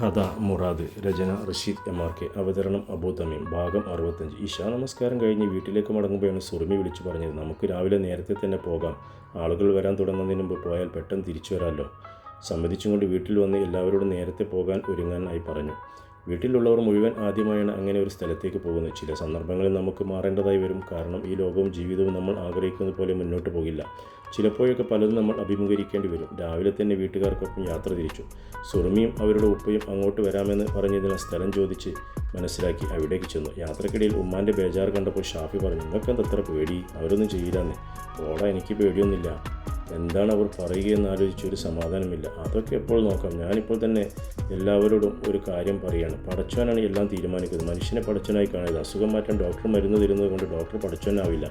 കഥ മുറാദ് രചന Rasheed M R K അവതരണം അബൂ തമീം ഭാഗം അറുപത്തഞ്ച്. ഇഷാ നമസ്കാരം കഴിഞ്ഞ് വീട്ടിലേക്ക് മടങ്ങുമ്പോഴാണ് സുറുമി വിളിച്ചു പറഞ്ഞത് നമുക്ക് രാവിലെ നേരത്തെ തന്നെ പോകാം. ആളുകൾ വരാൻ തുടങ്ങുന്നതിന് മുമ്പ് പോയാൽ പെട്ടെന്ന് തിരിച്ചു വരാമല്ലോ. സമ്മതിച്ചും കൊണ്ട് വീട്ടിൽ വന്ന് എല്ലാവരോടും നേരത്തെ പോകാൻ ഒരുങ്ങാനായി പറഞ്ഞു. വീട്ടിലുള്ളവർ മുഴുവൻ ആദ്യമായാണ് അങ്ങനെ ഒരു സ്ഥലത്തേക്ക് പോകുന്നത്. ചില സന്ദർഭങ്ങളിൽ നമുക്ക് മാറേണ്ടതായി വരും. കാരണം ഈ ലോകവും ജീവിതവും നമ്മൾ ആഗ്രഹിക്കുന്നത് പോലെ മുന്നോട്ട് പോകില്ല. ചിലപ്പോഴൊക്കെ പലതും നമ്മൾ അഭിമുഖീകരിക്കേണ്ടി വരും. രാവിലെ തന്നെ വീട്ടുകാർക്കൊപ്പം യാത്ര തിരിച്ചു. സുറുമിയും അവരുടെ ഉപ്പയും അങ്ങോട്ട് വരാമെന്ന് പറഞ്ഞതിനാൽ സ്ഥലം ചോദിച്ച് മനസ്സിലാക്കി അവിടേക്ക് ചെന്നു. യാത്രക്കിടയിൽ ഉമ്മാന്റെ ബേജാർ കണ്ടപ്പോൾ ഷാഫി പറഞ്ഞു നിങ്ങൾക്കെന്ത് അത്ര പേടി? അവരൊന്നും ചെയ്യില്ലെന്ന്. ഓടാ എനിക്ക് പേടിയൊന്നുമില്ല. എന്താണ് അവർ പറയുകയെന്ന് ആലോചിച്ച് ഒരു സമാധാനമില്ല. അതൊക്കെ എപ്പോൾ നോക്കാം? ഞാനിപ്പോൾ തന്നെ എല്ലാവരോടും ഒരു കാര്യം പറയുകയാണ് പടച്ചവനാണ് എല്ലാം തീരുമാനിക്കുന്നത്. മനുഷ്യനെ പടച്ചവനായി കാണരുത്. അസുഖം മാറ്റാൻ ഡോക്ടർ മരുന്ന് തരുന്നത് കൊണ്ട് ഡോക്ടർ പടച്ചവനാവില്ല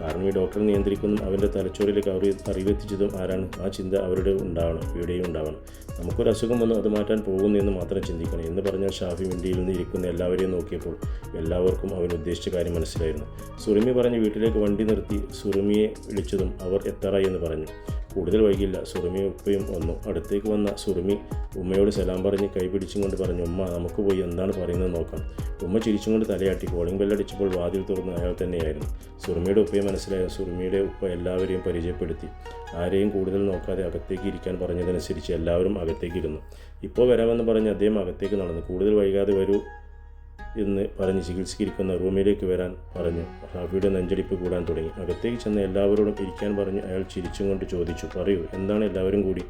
കാരണം ഈ ഡോക്ടർ നിയന്ത്രിക്കുന്നതും അവന്റെ തലച്ചോറിലേക്ക് അവർ അറിവെത്തിച്ചതും ആരാണ്? ആ ചിന്ത അവരുടെ ഉണ്ടാവണം. ഇവിടെയും ഉണ്ടാവണം. നമുക്കൊരു അസുഖം വന്നു അത് മാറ്റാൻ പോകുന്നു എന്ന് മാത്രം ചിന്തിക്കണം. എന്ന് പറഞ്ഞാൽ ഷാഫി മിണ്ടിയിൽ നിന്ന് ഇരിക്കുന്ന എല്ലാവരെയും നോക്കിയപ്പോൾ എല്ലാവർക്കും അവൻ ഉദ്ദേശിച്ച കാര്യം മനസ്സിലായിരുന്നു. സുറുമി പറഞ്ഞ് വീട്ടിലേക്ക് വണ്ടി നിർത്തി സുറുമിയെ വിളിച്ചതും അവർ എത്താറായി എന്ന് പറഞ്ഞു. കൂടുതൽ വൈകില്ല. സുറുമി ഉപ്പയും വന്നു. അടുത്തേക്ക് വന്ന സുറുമി ഉമ്മയോട് സലാം പറഞ്ഞ് കൈ പിടിച്ചും കൊണ്ട് പറഞ്ഞു ഉമ്മ നമുക്ക് പോയി എന്താണ് പറയുന്നത് നോക്കാം. ഉമ്മ ചിരിച്ചും കൊണ്ട് തലയാട്ടി. കോളിംഗ് ബെല്ലടിച്ചപ്പോൾ വാതിൽ തുറന്ന് അയാൾ തന്നെയായിരുന്നു. സുറുമിയുടെ ഉപ്പയെ മനസ്സിലായ സുറുമിയുടെ ഉപ്പ എല്ലാവരെയും പരിചയപ്പെടുത്തി. ആരെയും കൂടുതൽ നോക്കാതെ അകത്തേക്ക് ഇരിക്കാൻ പറഞ്ഞതനുസരിച്ച് എല്ലാവരും അകത്തേക്ക് ഇരുന്നു. ഇപ്പോൾ വരാമെന്ന് പറഞ്ഞ് അദ്ദേഹം അകത്തേക്ക് നടന്നു. കൂടുതൽ വൈകാതെ വരൂ എന്ന് പറഞ്ഞ് ചികിത്സിക്കുന്ന റൂമിലേക്ക് വരാൻ പറഞ്ഞു. ഹാഫിയുടെ നെഞ്ചടിപ്പ് കൂടാൻ തുടങ്ങി. അകത്തേക്ക് ചെന്ന് എല്ലാവരോടും ഇരിക്കാൻ പറഞ്ഞ് അയാൾ ചിരിച്ചും കൊണ്ട് ചോദിച്ചു പറയൂ എന്താണ് എല്ലാവരും കൂടി?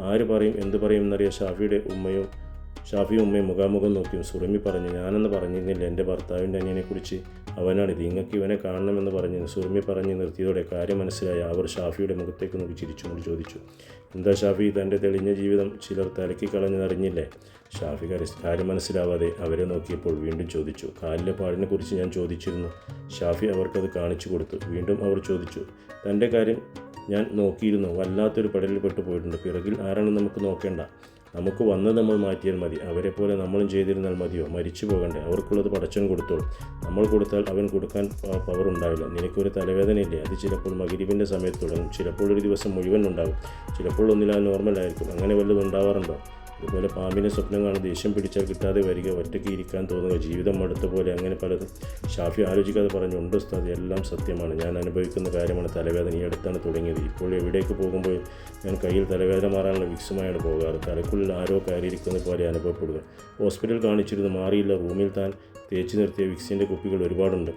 ആര് പറയും എന്ത് പറയും എന്നറിയ ഷാഫിയുടെ ഉമ്മയും ഷാഫിയും ഉമ്മയും മുഖാമുഖം നോക്കിയും സുറമി പറഞ്ഞു ഞാനെന്ന് പറഞ്ഞിരുന്നില്ല. എന്റെ ഭർത്താവിന്റെ അനിയനെക്കുറിച്ച് അവനാണിത്. നിങ്ങൾക്ക് ഇവനെ കാണണമെന്ന് പറഞ്ഞ് സുറമി പറഞ്ഞ് നിർത്തിയതോടെ കാര്യം മനസ്സിലായി. അവർ ഷാഫിയുടെ മുഖത്തേക്ക് നോക്കി ചിരിച്ചുകൊണ്ട് ചോദിച്ചു എന്താ ഷാഫി തന്റെ തെളിഞ്ഞ ജീവിതം ചിലർ തലക്കി കളഞ്ഞതറിഞ്ഞില്ലേ ഷാഫി കര- കാര്യം മനസ്സിലാവാതെ അവരെ നോക്കിയപ്പോൾ വീണ്ടും ചോദിച്ചു കാലിലെ പാടിനെക്കുറിച്ച് ഞാൻ ചോദിച്ചിരുന്നു. ഷാഫി അവർക്കത് കാണിച്ചു കൊടുത്തു. വീണ്ടും അവർ ചോദിച്ചു തന്റെ കാര്യം ഞാൻ നോക്കിയിരുന്നു. വല്ലാത്തൊരു പടലിൽ പെട്ടു പോയിട്ടുണ്ട്. പിറകിൽ ആരാണ് നമുക്ക് നോക്കേണ്ട. നമുക്ക് വന്നത് നമ്മൾ മാറ്റിയാൽ മതി. അവരെ പോലെ നമ്മളും ചെയ്തിരുന്നാൽ മതിയോ? മരിച്ചു പോകണ്ടേ. അവർക്കുള്ളത് പടച്ചൻ കൊടുത്തോളും. നമ്മൾ കൊടുത്താൽ അവൻ കൊടുക്കാൻ പവർ ഉണ്ടാവില്ല. നിനക്കൊരു തലവേദനയില്ലേ? അത് ചിലപ്പോൾ മകിരിവിന്റെ സമയത്ത് തുടങ്ങും. ചിലപ്പോൾ ഒരു ദിവസം മുഴുവൻ ഉണ്ടാകും. ചിലപ്പോൾ ഒന്നിലാ നോർമൽ ആയിരിക്കും. അങ്ങനെ വല്ലതും ഉണ്ടാവാറുണ്ടോ? ഇതുപോലെ പാമ്പിനെ സ്വപ്നം കാണാൻ ദേഷ്യം പിടിച്ചാൽ കിട്ടാതെ വരിക ഒറ്റയ്ക്ക് ഇരിക്കാൻ തോന്നുക ജീവിതം മടുത്ത പോലെ അങ്ങനെ പലതും. ഷാഫി ആലോചിക്കാതെ പറഞ്ഞു ഉണ്ട് ഉസ്താദ് എല്ലാം സത്യമാണ്. ഞാൻ അനുഭവിക്കുന്ന കാര്യമാണ് തലവേദന. ഈ അടുത്താണ് തുടങ്ങിയത്. ഇപ്പോൾ എവിടേക്ക് പോകുമ്പോൾ ഞാൻ കയ്യിൽ തലവേദന മാറാനുള്ള വിക്സുമായാണ് പോകാറ്. തലക്കുള്ളിൽ ആരോ കയറിയിരിക്കുന്ന പോലെ അനുഭവപ്പെടുക. ഹോസ്പിറ്റൽ കാണിച്ചിരുന്നു മാറിയില്ല. റൂമിൽ താൻ തേച്ച് നിർത്തിയ വിക്സിന്റെ കുപ്പികൾ ഒരുപാടുണ്ട്.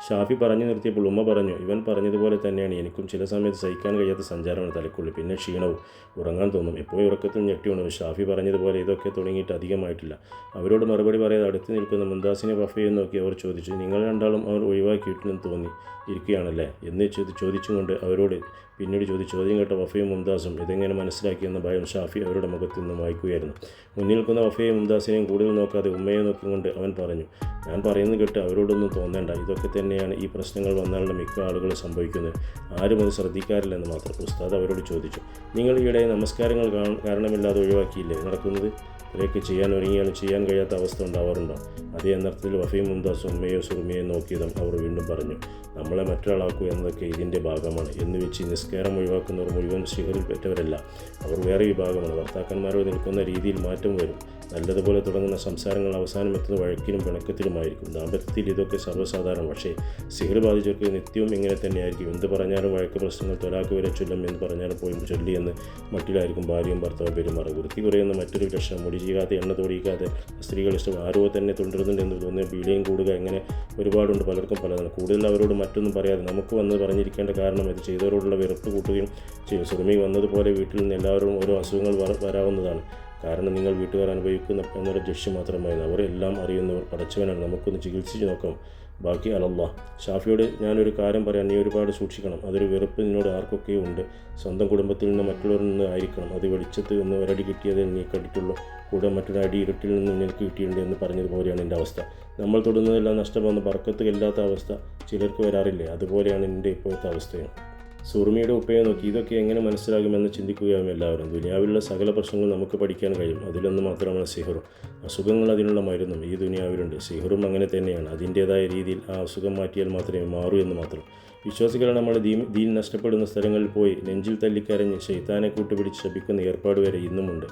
ഷാഫി പറഞ്ഞു നിർത്തിയപ്പോൾ ഉമ്മ പറഞ്ഞു ഇവൻ പറഞ്ഞതുപോലെ തന്നെയാണ്. എനിക്കും ചില സമയത്ത് സഹിക്കാൻ കഴിയാത്ത സഞ്ചാരമാണ് തലക്കുള്ളി പിന്നെ ക്ഷീണവും ഉറങ്ങാൻ തോന്നും. എപ്പോഴും ഉറക്കത്തിൽ ഞെട്ടി ഉണരും ഷാഫി പറഞ്ഞതുപോലെ ഇതൊക്കെ തുടങ്ങിയിട്ട് അധികമായിട്ടില്ല. അവരോട് മറുപടി പറയാതെ അടുത്ത് നിൽക്കുന്ന മുന്താസിനെ വഫയെ നോക്കി അവർ ചോദിച്ചു നിങ്ങൾ രണ്ടാളും അവർ ഒഴിവാക്കിയിട്ടുണ്ടെന്ന് തോന്നി ഇരിക്കുകയാണല്ലേ? എന്ന് ചോദിച്ചുകൊണ്ട് അവരോട് പിന്നീട് ചോദിച്ചു ചോദ്യം കേട്ട വഫയും മുംതാസും ഇതെങ്ങനെ മനസ്സിലാക്കിയെന്ന ഭയം ഷാഫി അവരുടെ മുഖത്തു നിന്നും വായിക്കുകയായിരുന്നു. മുന്നിൽ നിൽക്കുന്ന വഫയെയും മുംതാസിനെയും കൂടുതൽ നോക്കാതെ ഉമ്മയെ നോക്കിക്കൊണ്ട് അവൻ പറഞ്ഞു ഞാൻ പറയുന്നത് കേട്ട് അവരോടൊന്നും തോന്നേണ്ട. ഇതൊക്കെ തന്നെയാണ് ഈ പ്രശ്നങ്ങൾ വന്നാലുള്ള മിക്ക ആളുകൾ സംഭവിക്കുന്നത്. ആരും അത് ശ്രദ്ധിക്കാറില്ലെന്ന് മാത്രം ഉസ്താദ് അവരോട് ചോദിച്ചു നിങ്ങൾ ഈയിടെ നമസ്കാരങ്ങൾ കാരണമില്ലാതെ ഒഴിവാക്കിയില്ലേ? നടക്കുന്നത്? ഇവയൊക്കെ ചെയ്യാൻ ഒരുങ്ങിയാലും ചെയ്യാൻ കഴിയാത്ത അവസ്ഥ ഉണ്ടാവാറുണ്ടോ? അതേ അന്നർത്ഥത്തിൽ വഫീം മുംതാസും ഉമ്മയോ സുറുമിയോ നോക്കിയതും അവർ വീണ്ടും പറഞ്ഞു നമ്മളെ മറ്റൊരാളാക്കുക എന്നതൊക്കെ ഇതിന്റെ ഭാഗമാണ്. എന്ന് വെച്ച് നിസ്കാരം ഒഴിവാക്കുന്നവർ മുഴുവൻ ശിഖറിൽ പെറ്റവരല്ല അവർ വേറെ വിഭാഗമാണ്. ഭർത്താക്കന്മാരോട് നിൽക്കുന്ന രീതിയിൽ മാറ്റം വരും. നല്ലതുപോലെ തുടങ്ങുന്ന സംസാരങ്ങൾ അവസാനം എത്തുന്ന വഴക്കിലും പിണക്കത്തിലുമായിരിക്കും. ദാമ്പത്യത്തിൽ ഇതൊക്കെ സർവസാധാരണം. പക്ഷേ സിഹർ ബാധിച്ചവർക്ക് നിത്യവും ഇങ്ങനെ തന്നെയായിരിക്കും. എന്ത് പറഞ്ഞാലും വഴക്ക് പ്രശ്നങ്ങൾ തൊലാക്ക് വരെ ചൊല്ലും എന്ന് പറഞ്ഞാലും പോയി ചൊല്ലിയെന്ന് മട്ടിലായിരിക്കും ഭാര്യയും ഭർത്താവും പെരുമാറുക. വൃത്തി കുറയുന്ന മറ്റൊരു ലക്ഷണം മുടി ചെയ്യാതെ എണ്ണ തൊടിയിക്കാതെ സ്ത്രീകൾ ഇഷ്ടം ആരോ തന്നെ തുടരുന്നുണ്ട് എന്ന് തോന്നിയ ബീളിയും കൂടുക ഇങ്ങനെ ഒരുപാടുണ്ട് പലർക്കും പലതാണ്. കൂടുതൽ അവരോട് മറ്റൊന്നും പറയാതെ നമുക്ക് വന്ന് പറഞ്ഞിരിക്കേണ്ട കാരണം ഇത് ചെയ്തവരോടുള്ള വെറുപ്പ് കൂട്ടുകയും ചെയ്യും. സുഗമി വന്നതുപോലെ വീട്ടിൽ നിന്ന് എല്ലാവരും ഓരോ അസുഖങ്ങൾ വരാവുന്നതാണ്. കാരണം നിങ്ങൾ വീട്ടുകാർ അനുഭവിക്കുന്ന എന്നൊരു ലക്ഷ്യം മാത്രമായിരുന്നു. അവരെ എല്ലാം അറിയുന്നവർ പടച്ചവനാണ്. നമുക്കൊന്ന് ചികിത്സിച്ച് നോക്കാം. ബാക്കി അലല്ല ഷാഫിയോട് ഞാനൊരു കാര്യം പറയാം. നീ ഒരുപാട് സൂക്ഷിക്കണം. അതൊരു വെറുപ്പ് നിന്നോട് ആർക്കൊക്കെ ഉണ്ട്. സ്വന്തം കുടുംബത്തിൽ നിന്ന് മറ്റുള്ളവരിൽ നിന്ന് ആയിരിക്കണം. അത് വെളിച്ചത്ത് നിന്ന് ഒരടി കിട്ടിയതിൽ നീ കണ്ടിട്ടുള്ളൂ. കൂടെ മറ്റൊരു അടി ഇരുട്ടിൽ നിന്ന് നിനക്ക് കിട്ടിയിട്ടുണ്ട് എന്ന് പറഞ്ഞതുപോലെയാണ് എന്റെ അവസ്ഥ. നമ്മൾ തൊടുന്നതെല്ലാം നഷ്ടമാകുന്ന പറക്കത്ത് ഇല്ലാത്ത അവസ്ഥ ചിലർക്ക് വരാറില്ലേ? അതുപോലെയാണ് എന്റെ ഇപ്പോഴത്തെ അവസ്ഥയും. സുറുമിയുടെ ഉപ്പയെ നോക്കി ഇതൊക്കെ എങ്ങനെ മനസ്സിലാകുമെന്ന് ചിന്തിക്കുകയാണ് എല്ലാവരും. ദുനിയാവിലുള്ള സകല പ്രശ്നങ്ങൾ നമുക്ക് പഠിക്കാൻ കഴിയും. അതിലൊന്ന് മാത്രമാണ് സിഹറും. അസുഖങ്ങൾ അതിനുള്ള മരുന്നും ഈ ദുനിയാവിലുണ്ട്. സിഹറും അങ്ങനെ തന്നെയാണ്. അതിന്റേതായ രീതിയിൽ ആ അസുഖം മാറ്റിയാൽ മാത്രമേ മാറൂ എന്ന് മാത്രം. വിശ്വാസികൾ നമ്മൾ ദീൻ ദീൻ നഷ്ടപ്പെടുന്ന സ്ഥലങ്ങളിൽ പോയി നെഞ്ചിൽ തല്ലിക്കരഞ്ഞ് ശൈത്താനെ കൂട്ടുപിടിച്ച് ശപിക്കുന്ന ഏർപ്പാട് വരെ ഇന്നുമുണ്ട്.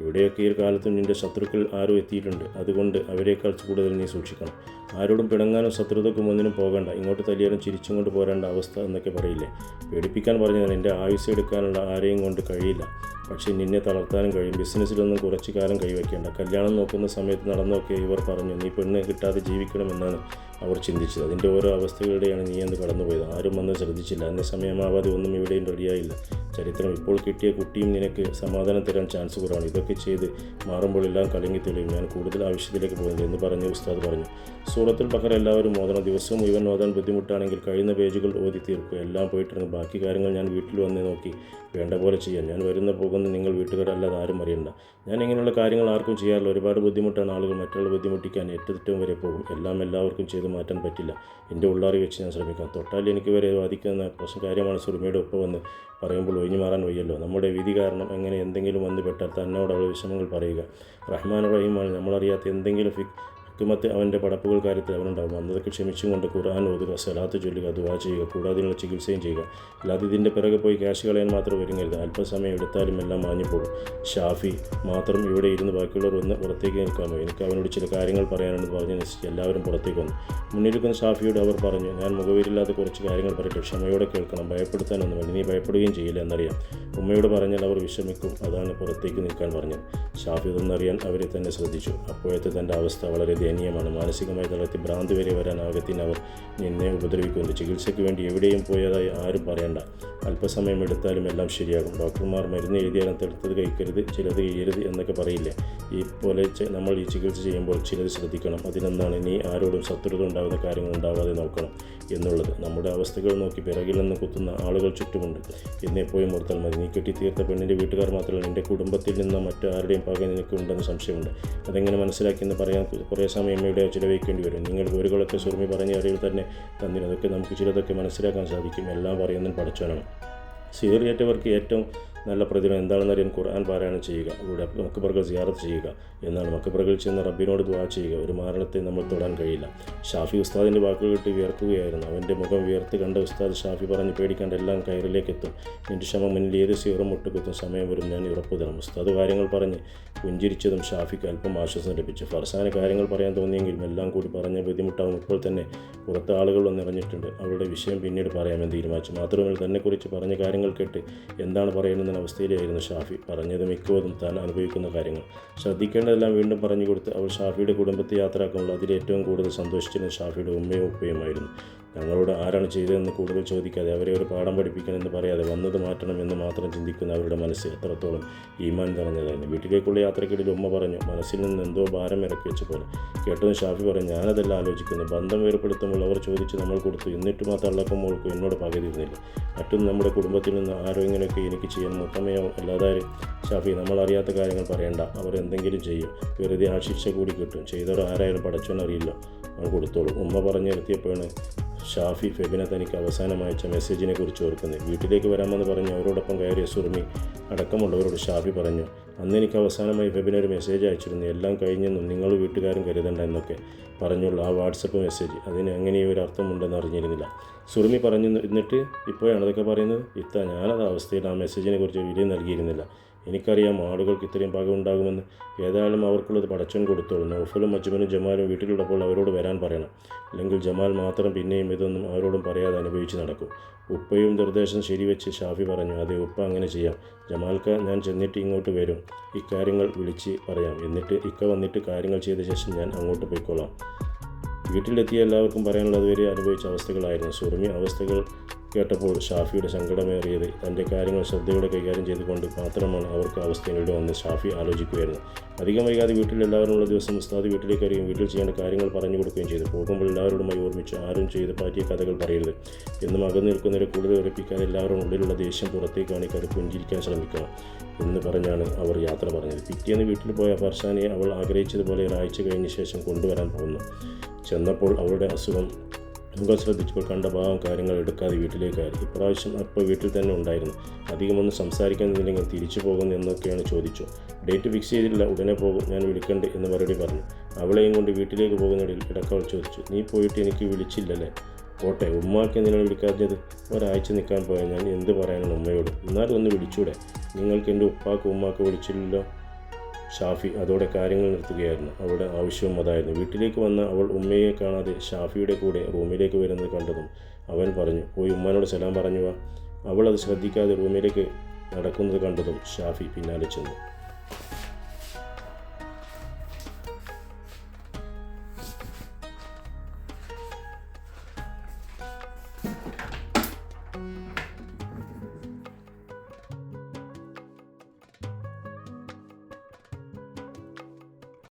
ഇവിടെയൊക്കെ ഈ കാലത്തും നിന്റെ ശത്രുക്കൾ ആരോ എത്തിയിട്ടുണ്ട്. അതുകൊണ്ട് അവരെക്കാൾ കൂടുതൽ നീ സൂക്ഷിക്കണം. ആരോടും പിണങ്ങാനോ ശത്രുതക്കും ഒന്നിനും പോകണ്ട. ഇങ്ങോട്ട് തല്ലിയാലും ചിരിച്ചും കൊണ്ട് പോരേണ്ട അവസ്ഥ എന്നൊക്കെ പറയില്ലേ? പേടിപ്പിക്കാൻ പറഞ്ഞാൽ എന്റെ ആയുസ് എടുക്കാനുള്ള ആരെയും കൊണ്ട് കഴിയില്ല. പക്ഷേ നിന്നെ തളർത്താനും കഴിയും. ബിസിനസ്സിലൊന്നും കുറച്ചു കാലം കൈവയ്ക്കേണ്ട. കല്യാണം നോക്കുന്ന സമയത്ത് നടന്നൊക്കെ ഇവർ പറഞ്ഞു നീ പെണ്ണ് കിട്ടാതെ ജീവിക്കണമെന്നാണ്. അവർ ചിന്തിച്ചത്. അതിന്റെ ഓരോ അവസ്ഥകളുടെയാണ് നീ എന്ന് കടന്നുപോയത്. ആരും വന്ന് ശ്രദ്ധിച്ചില്ല. അന്ന സമയമാവാതെ ഒന്നും ഇവിടെയും റെഡിയായില്ല. ചരിത്രം ഇപ്പോൾ കിട്ടിയ കുട്ടിയും നിനക്ക് സമാധാനം തരാൻ ചാൻസ് കുറവാണ്. ഇതൊക്കെ ചെയ്ത് മാറുമ്പോൾ എല്ലാം കലങ്ങി തെളിയും. ഞാൻ കൂടുതൽ ആവശ്യത്തിലേക്ക് പോകുന്നത് എന്ന് പറഞ്ഞ് ഉസ്താദ് പറഞ്ഞു. സൂറത്തിൽ പകരം എല്ലാവരും ഓതണം. ദിവസവും മുഴുവൻ ഓതാൻ ബുദ്ധിമുട്ടാണെങ്കിൽ കഴിയുന്ന പേജുകൾ ഓതി തീർക്കുക. എല്ലാം പോയിട്ടിരുന്നു ബാക്കി കാര്യങ്ങൾ ഞാൻ വീട്ടിൽ വന്ന് നോക്കി. വേണ്ട പോലെ ചെയ്യാം. ഞാൻ വരുന്ന പോകുന്ന നിങ്ങൾ വീട്ടുകാരല്ലാതെ ആരും അറിയണ്ട. ഞാൻ ഇങ്ങനെയുള്ള കാര്യങ്ങൾ ആർക്കും ചെയ്യാറില്ല. ഒരുപാട് ബുദ്ധിമുട്ടാണ് ആളുകൾ. മറ്റുള്ള ബുദ്ധിമുട്ടിക്കാൻ ഏറ്റവും വരെ പോകും. എല്ലാം എല്ലാവർക്കും ചെയ്ത് മാറ്റാൻ പറ്റില്ല. എന്റെ ഉള്ളാറി വെച്ച് ഞാൻ ശ്രമിക്കാം. തൊട്ടാൽ എനിക്ക് വരെ ബാധിക്കുന്ന പ്രശ്നം കാര്യമാണ് സുറുമയുടെ ഒപ്പം വന്ന് പറയുമ്പോൾ ഒഴിഞ്ഞു മാറാൻ വയ്യല്ലോ. നമ്മുടെ വിധി കാരണം എങ്ങനെ എന്തെങ്കിലും വന്ന് പെട്ടാൽ തന്നോട് അവൾ വിഷമങ്ങൾ പറയുക. റഹ്മാൻ റഹീമാണ് നമ്മളറിയാത്ത എന്തെങ്കിലും ഫി ഹിക്കുമത്ത് അവന്റെ പടപ്പുകൾ കാര്യത്തിൽ അവനുണ്ടാകും അന്നതൊക്കെ ക്ഷമിച്ചും കൊണ്ട് ഖുർആൻ ഓതുക സലാത്ത് ചൊല്ലുക ദുവാ ചെയ്യുക കൂടാതെ ഇതിനുള്ള ചികിത്സയും ചെയ്യുക. അല്ലാതെ ഇതിന്റെ പിറകെ പോയി ക്യാഷ് കളയാൻ മാത്രം ഒരുങ്ങരുത്. അല്പസമയം എടുത്താലും എല്ലാം മാഞ്ഞു പോകും. ഷാഫി മാത്രം ഇവിടെ ഇരുന്ന് ബാക്കിയുള്ളവർ ഒന്ന് പുറത്തേക്ക് നിൽക്കാമോ? എനിക്ക് അവനോട് ചില കാര്യങ്ങൾ പറയാനുണ്ട് പറഞ്ഞ് നിശ്ചയിച്ച് എല്ലാവരും പുറത്തേക്ക് വന്നു. മുന്നിലിരിക്കുന്ന ഷാഫിയോട് അവർ പറഞ്ഞു ഞാൻ മുഖവരില്ലാത്ത കുറച്ച് കാര്യങ്ങൾ പറയട്ടെ. ക്ഷമയോടെ കേൾക്കണം. ഭയപ്പെടുത്താനൊന്നും വേണ്ട നീ ഭയപ്പെടുകയും ചെയ്യില്ല എന്നറിയാം. ഉമ്മയോട് പറഞ്ഞാൽ അവർ വിഷമിക്കും. അതാണ് പുറത്തേക്ക് നിൽക്കാൻ പറഞ്ഞത്. ഷാഫി ഇതൊന്നറിയാൻ അവരെ തന്നെ ശ്രദ്ധിച്ചു. അപ്പോഴത്തെ തന്റെ അവസ്ഥ വളരെ ദയനീയമാണ്. മാനസികമായി തളർത്തി ഭ്രാന്തി വരെ വരാൻ ആകത്തിന് അവർ നിന്നെ ഉപദ്രവിക്കുന്നുണ്ട് ചികിത്സയ്ക്ക് വേണ്ടി എവിടെയും പോയതായി ആരും പറയണ്ട. അല്പസമയം എടുത്താലും എല്ലാം ശരിയാകും. ഡോക്ടർമാർ മരുന്ന് എഴുതിയാലും തെടുത്തത് കഴിക്കരുത് ചിലത് ചെയ്യരുത് എന്നൊക്കെ പറയില്ലേ? ഈ പോലെ നമ്മൾ ഈ ചികിത്സ ചെയ്യുമ്പോൾ ചിലത് ശ്രദ്ധിക്കണം. അതിനെന്താണ് നീ ആരോടും ശത്രുത ഉണ്ടാകുന്ന കാര്യങ്ങൾ ഉണ്ടാവാതെ നോക്കണം എന്നുള്ളത്. നമ്മുടെ അവസ്ഥകൾ നോക്കി പിറകിൽ നിന്ന് കുത്തുന്ന ആളുകൾ ചുറ്റുമുണ്ട്. എന്നെപ്പോഴും ഓർത്താൽ മതി. നീ കെട്ടിത്തീർത്ത പെണ്ണിന്റെ വീട്ടുകാർ മാത്രമല്ല നിന്റെ കുടുംബത്തിൽ നിന്ന് മറ്റാരുടെയും പക നിനക്ക് നിനക്കുണ്ടെന്ന് സംശയമുണ്ട്. അതെങ്ങനെ മനസ്സിലാക്കിയെന്ന് പറയാൻ കുറേ സമയം ഇവിടെ ചിലവഴിക്കേണ്ടി വരും. നിങ്ങൾ വിവരങ്ങളൊക്കെ സുറുമി പറഞ്ഞ അറിയിൽ തന്നെ തന്നിരുന്നതൊക്കെ നമുക്ക് ചിലതൊക്കെ മനസ്സിലാക്കാൻ സാധിക്കും. എല്ലാം പറയുന്നതിന് പഠിച്ചവനാണ്. സീറിയേറ്റവർക്ക് ഏറ്റവും നല്ല പ്രതിഫലം എന്താണെന്നറിയാൻ ഖുർആൻ പാരായണം ചെയ്യുക. ഇവിടെ മക്കബറുകൾ സിയാറത്ത് ചെയ്യുക എന്നാണ്. മക്കബറുകൾ ചെന്ന് റബ്ബിനോട് ദ്വാ ചെയ്യുക. ഒരു മരണത്തെ നമ്മൾ തൊടാൻ കഴിയില്ല. ഷാഫി ഉസ്താദിന്റെ വാക്കുകൾ കിട്ടി വിയർക്കുകയായിരുന്നു. അവന്റെ മുഖം വിയർത്ത് കണ്ട ഉസ്താദ് ഷാഫി പറഞ്ഞ് പേടിക്കാണ്ട് എല്ലാം കയറിലേക്ക് എത്തും എന്റെ ക്ഷമ മുന്നിൽ ഏത് സീറും മുട്ടുകുത്തും സമയം വരും. ഞാൻ ഉറപ്പ് തരാം ഉസ്താദ് കാര്യങ്ങൾ പറഞ്ഞ് പുഞ്ചിരിച്ചതും ഷാഫിക്ക് അല്പം ആശ്വാസം ലഭിച്ചു. ഫർസാന കാര്യങ്ങൾ പറയാൻ തോന്നിയെങ്കിലും എല്ലാം കൂടി പറഞ്ഞ് ബുദ്ധിമുട്ടാവും ഇപ്പോൾ തന്നെ. പുറത്ത് ആളുകൾ വന്നിറങ്ങിയിട്ടുണ്ട് അവരുടെ വിഷയം പിന്നീട് പറയാമെന്ന് തീരുമാനിച്ചു. മാത്രമല്ല തന്നെക്കുറിച്ച് പറഞ്ഞ കാര്യങ്ങൾ കേട്ട് എന്താണ് പറയുന്നതെന്ന അവസ്ഥയിലായിരുന്നു ഷാഫി. പറഞ്ഞത് മിക്കവതും താൻ അനുഭവിക്കുന്ന കാര്യങ്ങൾ. ശ്രദ്ധിക്കേണ്ടതെല്ലാം വീണ്ടും പറഞ്ഞു കൊടുത്ത് അവൾ ഷാഫിയുടെ കുടുംബത്തെ യാത്രയാക്കുമ്പോൾ അതിൽ ഏറ്റവും കൂടുതൽ സന്തോഷിച്ചിരുന്ന ഷാഫിയുടെ ഉമ്മയും ഉപ്പയുമായിരുന്നു. ഞങ്ങളോട് ആരാണ് ചെയ്തതെന്ന് കൂടുതൽ ചോദിക്കാതെ അവരെ ഒരു പാഠം പഠിപ്പിക്കണമെന്ന് പറയാതെ വന്നത് മാറ്റണമെന്ന് മാത്രം ചിന്തിക്കുന്ന അവരുടെ മനസ്സ് എത്രത്തോളം ഈമാൻ നിറഞ്ഞതായിരുന്നു. വീട്ടിലേക്കുള്ള യാത്രക്കിടയിൽ ഉമ്മ പറഞ്ഞു മനസ്സിൽ നിന്ന് എന്തോ ഭാരം ഇറക്കി വെച്ച പോലെ. കേട്ടതും ഷാഫി പറഞ്ഞു ഞാനതെല്ലാം ആലോചിക്കുന്നു ബന്ധം വേർപ്പെടുത്തുമ്പോൾ അവർ ചോദിച്ച് നമ്മൾ കൊടുത്തു. എന്നിട്ട് മാത്രം അള്ളപ്പം മോൾക്കും എന്നോട് പകരുന്നില്ല മറ്റും നമ്മുടെ കുടുംബത്തിൽ നിന്ന് ആരോ ഇങ്ങനെയൊക്കെ എനിക്ക് ചെയ്യാൻ മുത്തമയോ അല്ലാതെ ഷാഫി നമ്മൾ അറിയാത്ത കാര്യങ്ങൾ പറയണ്ട. അവർ എന്തെങ്കിലും ചെയ്യും. വെറുതെ ആ ശിക്ഷ കൂടി കിട്ടും. ചെയ്തവർ ആരായാലും പടച്ചോനറിയില്ല അവൻ കൊടുത്തോളും. ഉമ്മ പറഞ്ഞെത്തിയപ്പോഴാണ് ഷാഫി ഫെബിന തനിക്ക് അവസാനം അയച്ച മെസ്സേജിനെ കുറിച്ച് ഓർക്കുന്നത് വീട്ടിലേക്ക് വരാമെന്ന് പറഞ്ഞ് അവരോടൊപ്പം കയറിയ സുറുമി അടക്കമുള്ളവരോട് ഷാഫി പറഞ്ഞു അന്ന് എനിക്ക് അവസാനമായി ഫെബിന ഒരു മെസ്സേജ് അയച്ചിരുന്നു. എല്ലാം കഴിഞ്ഞെന്നും നിങ്ങൾ വീട്ടുകാരും കരുതണ്ട എന്നൊക്കെ പറഞ്ഞുള്ള ആ വാട്സപ്പ് മെസ്സേജ്. അതിന് അങ്ങനെ ഒരു അർത്ഥമുണ്ടെന്ന് അറിഞ്ഞിരുന്നില്ല. സുറുമി പറഞ്ഞു എന്നിട്ട് ഇപ്പോഴാണ് അതൊക്കെ പറയുന്നത്. ഇത്ത ഞാനത് അവസ്ഥയിൽ ആ മെസ്സേജിനെ കുറിച്ച് വിലയും നൽകിയിരുന്നില്ല. എനിക്കറിയാം ആളുകൾക്ക് ഇത്രയും പക ഉണ്ടാകുമെന്ന്. ഏതായാലും അവർക്കുള്ളത് പടച്ചൻ കൊടുത്തോളും. നൗഫലും അജ്മനും ജമാലും വീട്ടിലുള്ളപ്പോൾ അവരോട് വരാൻ പറയണം. അല്ലെങ്കിൽ ജമാൽ മാത്രം പിന്നെയും ഇതൊന്നും അവരോടും പറയാതെ അനുഭവിച്ച് നടക്കും. ഉപ്പയും നിർദ്ദേശം ശരിവെച്ച് ഷാഫി പറഞ്ഞു അതെ ഉപ്പ അങ്ങനെ ചെയ്യാം. ജമാൽക്ക ഞാൻ ചെന്നിട്ട് ഇങ്ങോട്ട് വരും. ഇക്കാര്യങ്ങൾ വിളിച്ച് പറയാം. എന്നിട്ട് ഇക്ക വന്നിട്ട് കാര്യങ്ങൾ ചെയ്ത ശേഷം ഞാൻ അങ്ങോട്ട് പോയിക്കൊള്ളാം വീട്ടിലെത്തിയ എല്ലാവർക്കും പറയാനുള്ളത് വരെ അനുഭവിച്ച അവസ്ഥകളായിരുന്നു. സുറുമി അവസ്ഥകൾ കേട്ടപ്പോൾ ഷാഫിയുടെ സങ്കടമേറിയത് തന്റെ കാര്യങ്ങൾ ശ്രദ്ധയോടെ കൈകാര്യം ചെയ്തുകൊണ്ട് മാത്രമാണ് അവർക്ക് അവസ്ഥയിലൂടെ വന്ന് ഷാഫി ആലോചിക്കുകയായിരുന്നു. അധികം വൈകാതെ വീട്ടിൽ എല്ലാവരും ദിവസം ഉസ്താദ് വീട്ടിലേക്ക് അറിയും വീട്ടിൽ ചെയ്യേണ്ട കാര്യങ്ങൾ പറഞ്ഞു കൊടുക്കുകയും ചെയ്തു. പോകുമ്പോൾ എല്ലാവരോടുമായി ഓർമ്മിച്ച് ആരും ചെയ്ത് പാറ്റിയ കഥകൾ പറയരുത്. എന്നും അകന്നു നിൽക്കുന്നവരെ കൂടുതൽ ഉറപ്പിക്കാതെ എല്ലാവരും ഉള്ളിലുള്ള ദേഷ്യം പുറത്തേക്ക് കാണിക്കാതെ പുഞ്ചിരിക്കാൻ ശ്രമിക്കണം എന്ന് പറഞ്ഞാണ് അവർ യാത്ര പറഞ്ഞത്. പിറ്റേന്ന് വീട്ടിൽ പോയ ഫർഷാനെ അവൾ ആഗ്രഹിച്ചതുപോലെ ഒരാഴ്ച കഴിഞ്ഞ ശേഷം കൊണ്ടുവരാൻ പോകുന്നു. ചെന്നപ്പോൾ അവളുടെ അസുഖം മുഖം ശ്രദ്ധിച്ചപ്പോൾ കണ്ട ഭാഗം കാര്യങ്ങൾ എടുക്കാതെ വീട്ടിലേക്കായി ഇപ്രാവശ്യം അപ്പോൾ വീട്ടിൽ തന്നെ ഉണ്ടായിരുന്നു. അധികമൊന്നും സംസാരിക്കുന്നില്ലെങ്കിൽ തിരിച്ചു പോകുന്നു എന്നൊക്കെയാണ് ചോദിച്ചു. ഡേറ്റ് ഫിക്സ് ചെയ്തില്ല ഉടനെ പോകും. ഞാൻ വിളിക്കണ്ട് എന്ന് മറുപടി പറഞ്ഞു. അവളെയും കൊണ്ട് വീട്ടിലേക്ക് പോകുന്നതിൽ ഇടക്കവൾ ചോദിച്ചു. നീ പോയിട്ട് എനിക്ക് വിളിച്ചില്ലല്ലേ? കോട്ടെ ഉമ്മാക്ക് എന്തിനാണ് വിളിക്കാത്തത്? ഒരാഴ്ച നിൽക്കാൻ പോയാൽ ഞാൻ. എന്ത് പറയാനാണ് ഉമ്മയോട്? എന്നാലും ഒന്ന് വിളിച്ചൂടെ. നിങ്ങൾക്ക് എന്റെ ഉപ്പാക്ക് ഉമ്മാക്ക് വിളിച്ചില്ലല്ലോ? ഷാഫി അതോടെ കാര്യങ്ങൾ നിർത്തുകയായിരുന്നു. അവളുടെ ആവശ്യവും അതായിരുന്നു. വീട്ടിലേക്ക് വന്ന അവൾ ഉമ്മയെ കാണാതെ ഷാഫിയുടെ കൂടെ റൂമിലേക്ക് വരുന്നത് കണ്ടതും അവൻ പറഞ്ഞു പോയി ഉമ്മാനോട് സലാം പറഞ്ഞുവാ അവൾ അത് ശ്രദ്ധിക്കാതെ റൂമിലേക്ക് നടക്കുന്നത് കണ്ടതും ഷാഫി പിന്നാലെ ചെന്നു.